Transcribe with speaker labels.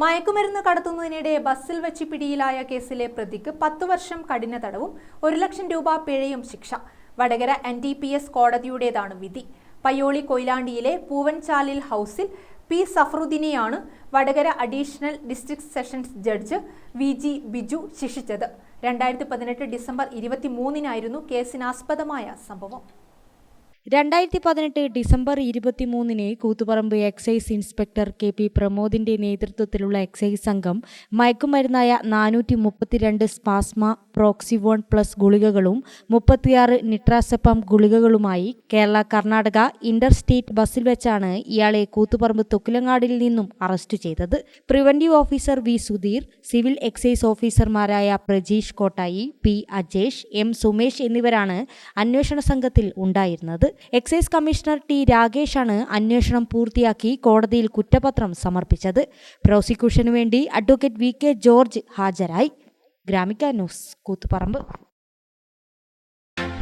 Speaker 1: മയക്കുമരുന്ന് കടത്തുന്നതിനിടെ ബസ്സിൽ വെച്ച് പിടിയിലായ കേസിലെ പ്രതിക്ക് പത്തു വർഷം കഠിന തടവും ഒരു ലക്ഷം രൂപ പിഴയും ശിക്ഷ. Vadakara N D P S കോടതിയുടേതാണ് വിധി. പയ്യോളി കൊയിലാണ്ടിയിലെ പൂവൻചാലിൽ ഹൗസിൽ P സഫറുദ്ദീനെയാണ് Vadakara additional district sessions judge V G Biju ശിക്ഷിച്ചത്. രണ്ടായിരത്തി പതിനെട്ട് ഡിസംബർ ഇരുപത്തിമൂന്നിനായിരുന്നു കേസിനാസ്പദമായ സംഭവം.
Speaker 2: രണ്ടായിരത്തി പതിനെട്ട് ഡിസംബർ ഇരുപത്തിമൂന്നിന് Koothuparamba excise inspector K P പ്രമോദിന്റെ നേതൃത്വത്തിലുള്ള എക്സൈസ് സംഘം മയക്കുമരുന്നായ നാനൂറ്റി മുപ്പത്തിരണ്ട് സ്പാസ്മ പ്രോക്സിവോൺ പ്ലസ് ഗുളികകളും മുപ്പത്തിയാറ് നിട്രാസെപ്പം ഗുളികകളുമായി കേരള കർണാടക ഇന്റർ സ്റ്റേറ്റ് ബസ്സിൽ വെച്ചാണ് ഇയാളെ കൂത്തുപറമ്പ് തൊക്കിലങ്ങാടിൽ നിന്നും അറസ്റ്റ് ചെയ്തത്. Preventive officer V Sudheer civil excise ഓഫീസർമാരായ പ്രജീഷ് കോട്ടായി പി അജേഷ് എം സുമേഷ് എന്നിവരാണ് അന്വേഷണ സംഘത്തിൽ ഉണ്ടായിരുന്നത്. എക്സൈസ് കമ്മീഷണർ ടി രാകേഷാണ് അന്വേഷണം പൂർത്തിയാക്കി കോടതിയിൽ കുറ്റപത്രം സമർപ്പിച്ചത്. പ്രോസിക്യൂഷനു വേണ്ടി അഡ്വക്കേറ്റ് വി കെ ജോർജ് ഹാജരായി. Gramika news Koothuparamba.